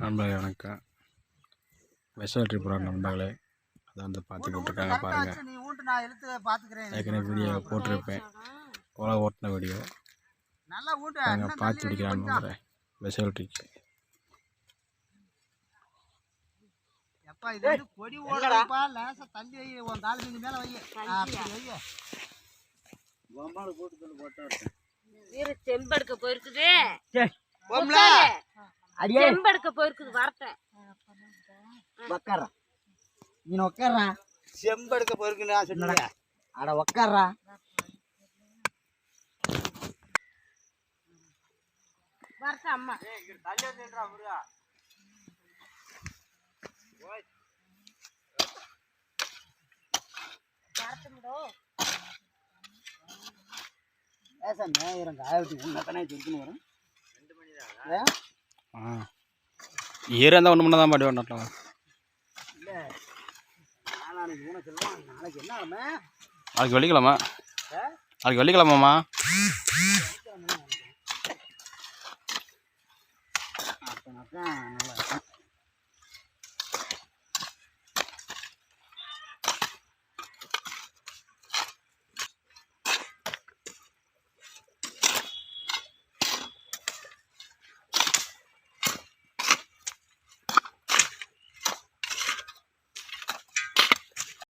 நண்பர்களே வணக்கம். வெசல் போகிற நண்பர்களே. அதை வந்து பார்த்து போட்டிருக்காங்க பாருங்கள் ஏற்கனவே வீடியோ போட்டிருப்பேன். ஓலை ஓட்டின வீடியோ. நாங்கள் பார்த்து பிடிக்கிறான்னு கொஞ்சம். வெசல் ட்ரிக்கு எப்பா இது வந்து கொடி ஓடுறப்பா லேசா தள்ளி வை உன் கால் மீது மேல வை. அப்படி வை. வீர செம்பெடுக்க போயிருக்குது. செம்பெடுக்க போயிருக்குது வரட்டேன் உக்கார நீ உக்காரா செம்பெடுக்க போயிருக்கு நான் சொன்னேன். அட உக்காரா வரட்டும் அம்மா. வரட்டும்டோ லேசா நேரம் காய வச்சு உன்னத்தானே திருக்குன்னு வரும். ஏன்? ஆ. ஈரம் இருந்தால் ஒன்று மணி தான் பாடி ஒன்றும் இல்ல. நாளைக்கு ஊன சொல்லுவான் நாளைக்கு என்ன நாளைக்கு வெள்ளிக்கிழமை. நாளைக்கு வெள்ளிக்கிழமாம்மா. அப்பனாக்கா நல்லா